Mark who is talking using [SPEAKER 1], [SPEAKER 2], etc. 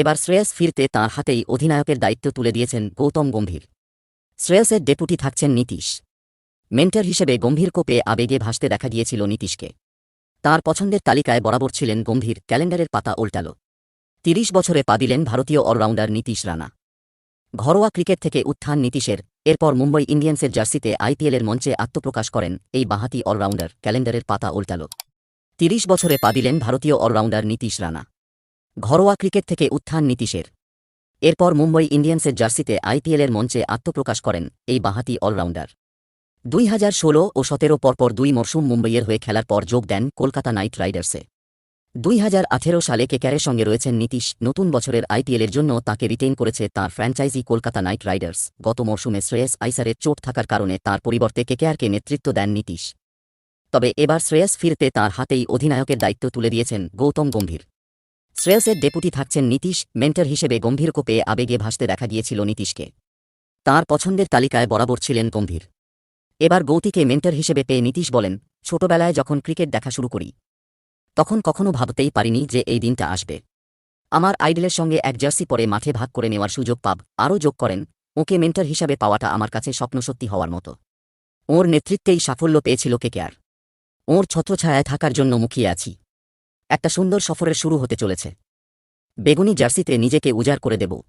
[SPEAKER 1] এবার শ্রেয়স ফিরতে তাঁর হাতেই অধিনায়কের দায়িত্ব তুলে দিয়েছেন গৌতম গম্ভীর। শ্রেয়সের ডেপুটি থাকছেন নীতিশ। মেন্টর হিসেবে গম্ভীর কোপে আবেগে ভাসতে দেখা গিয়েছিল নীতিশকে। তার পছন্দের তালিকায় বরাবর ছিলেন গম্ভীর, ক্যালেন্ডারের পাতা উল্টাল। তিরিশ বছরে পা দিলেন ভারতীয় অলরাউন্ডার নীতিশ রানা। ঘরোয়া ক্রিকেট থেকে উত্থান নীতিশের, এরপর মুম্বই ইন্ডিয়ান্সের জার্সিতে আইপিএলের মঞ্চে আত্মপ্রকাশ করেন এই বাহাতি অলরাউন্ডার, ক্যালেন্ডারের পাতা উল্টাল। তিরিশ বছরে পা দিলেন ভারতীয় অলরাউন্ডার নীতিশ রানা। ঘরোয়া ক্রিকেট থেকে উত্থান নীতিশের। এরপর মুম্বই ইন্ডিয়ান্সের জার্সিতে আইপিএলের মঞ্চে আত্মপ্রকাশ করেন এই বাহাতি অলরাউন্ডার। দুই হাজার ষোলো ও সতেরো পরপর দুই মরশুম মুম্বইয়ের হয়ে খেলার পর যোগ দেন কলকাতা নাইট রাইডার্সে। দুই হাজার আঠেরো সালে কেকারের সঙ্গে রয়েছেন নীতিশ, নতুন বছরের আইপিএলের জন্য তাকে রিটেইন করেছে তার ফ্র্যাঞ্চাইজি কলকাতা নাইট রাইডার্স। গত মরশুমে শ্রেয়স আইসারের চোট থাকার কারণে তার পরিবর্তে কেকেআরকে নেতৃত্ব দেন নীতিশ। তবে এবার শ্রেয়স ফিরতে তার হাতেই অধিনায়কের দায়িত্ব তুলে দিয়েছেন গৌতম গম্ভীর। শ্রেয়সের ডেপুটি থাকছেন নীতিশ, মেন্টর হিসেবে গম্ভীর কোপে আবেগে ভাসতে দেখা গিয়েছিল নীতিশকে। তার পছন্দের তালিকায় বরাবর ছিলেন গম্ভীর। এবার গৌতিকে মেন্টর হিসেবে পেয়ে নীতিশ বলেন, ছোটবেলায় যখন ক্রিকেট দেখা শুরু করি, তখন কখনো ভাবতেই পারিনি যে এই দিনটা আসবে। আমার আইডলের সঙ্গে এক জার্সি পরে মাঠে ভাগ করে নেওয়ার সুযোগ পাব, আরও যোগ করেন, ওকে মেন্টর হিসাবে পাওয়াটা আমার কাছে স্বপ্নসত্যি হওয়ার মতো। ওর নেতৃত্বেই সাফল্য পেয়েছিল কেকেআর ওর ছত্রছায়ায় থাকার জন্য মুখিয়ে আছি। একটা সুন্দর সফরের শুরু হতে চলেছে। বেগুনি জার্সিতে নিজেকে উজাড় করে দেব।